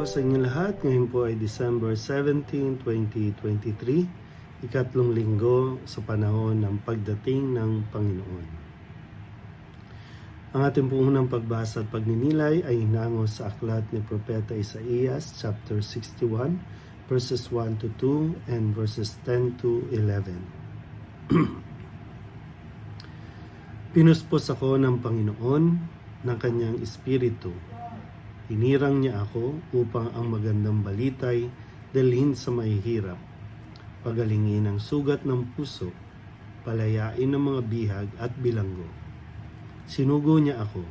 po sa inyo lahat. Ngayon po ay December 17, 2023, ikatlong linggo sa panahon ng pagdating ng Panginoon. Ang ating pong unang pagbasa at pagninilay ay hinango sa aklat ni Propeta Isaías, chapter 61, verses 1 to 2 and verses 10 to 11. Pinuspos ako ng Panginoon ng kanyang espiritu Hinirang niya ako upang ang magandang balitay dalhin sa mahihirap, pagalingin ang sugat ng puso, palayain ang mga bihag at bilanggo. Sinugo niya ako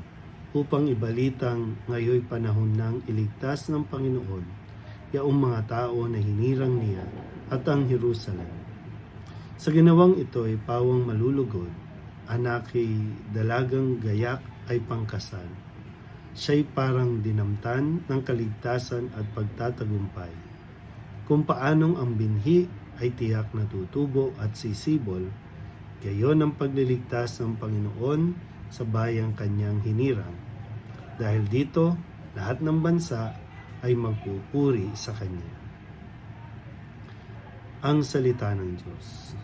upang ibalitang ngayoy panahon ng iligtas ng Panginoon, yaong mga tao na hinirang niya at ang Jerusalem. Sa ginawang ito ay pawang malulugod, anak ay dalagang gayak ay pangkasal siya'y parang dinamtan ng kaligtasan at pagtatagumpay. Kung paanong ang binhi ay tiyak na tutubo at sisibol, gayon ang pagliligtas ng Panginoon sa bayang kanyang hinirang. Dahil dito, lahat ng bansa ay magpupuri sa Kanya. Ang Salita ng Diyos.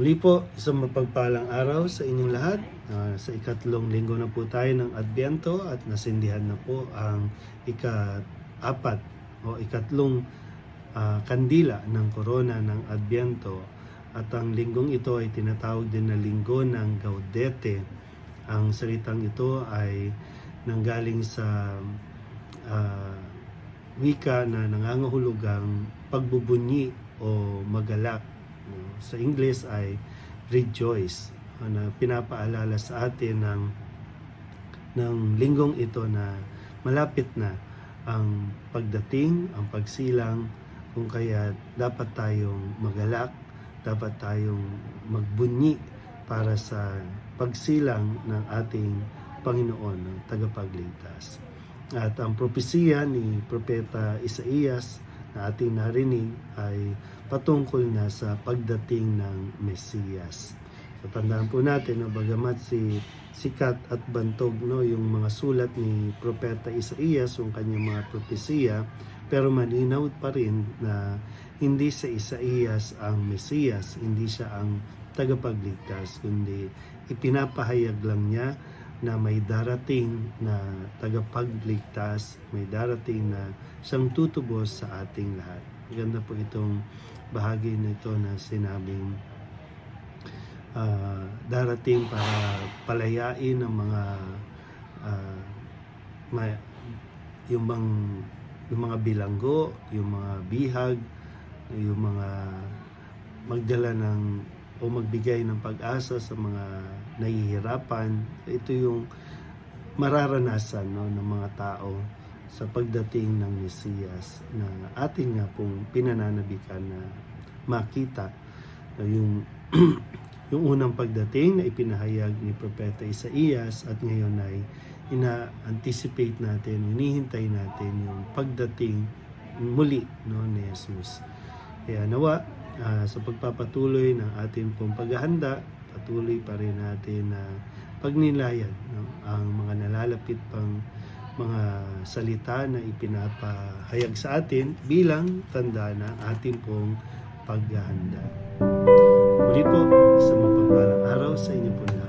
Muli po, isang mapagpalang araw sa inyong lahat. Ah, sa ikatlong linggo na po tayo ng Adbyento at nasindihan na po ang ika-apat o ikatlong ah, kandila ng korona ng Adbyento. At ang linggong ito ay tinatawag din na linggo ng Gaudete. Ang salitang ito ay nanggaling sa ah, wika na nangangahulugang pagbubunyi o magalak. Sa Ingles ay rejoice na pinapaalala sa atin ng ng linggong ito na malapit na ang pagdating, ang pagsilang, kung kaya dapat tayong magalak, dapat tayong magbunyi para sa pagsilang ng ating Panginoon, ng tagapagligtas. At ang propesiya ni Propeta Isaías na ating narinig ay patungkol na sa pagdating ng Mesiyas. So, tandaan po natin, no, bagamat si sikat at bantog no, yung mga sulat ni Propeta Isaías, yung kanyang mga propesiya, pero malinaw pa rin na hindi sa Isaías ang Mesiyas, hindi siya ang tagapagligtas, kundi ipinapahayag lang niya na may darating na tagapagligtas, may darating na siyang tutubos sa ating lahat. Ganda po itong bahagi nito na sinabing uh, darating para palayain ang mga uh, may, yung bang yung mga bilanggo, yung mga bihag, yung mga magdala ng o magbigay ng pag-asa sa mga nahihirapan. Ito yung mararanasan no, ng mga tao sa pagdating ng Mesiyas na ating nga pong pinananabikan na makita no, yung yung unang pagdating na ipinahayag ni Propeta Isaías at ngayon ay ina-anticipate natin, hinihintay natin yung pagdating muli no, ni Jesus. Kaya nawa uh, sa pagpapatuloy ng ating pong paghahanda, patuloy pa rin natin na pagnilayan no, ang mga nalalapit pang mga salita na ipinapahayag sa atin bilang tanda ng ating pong paghahanda. Muli po, isang mapagpalang araw sa inyo po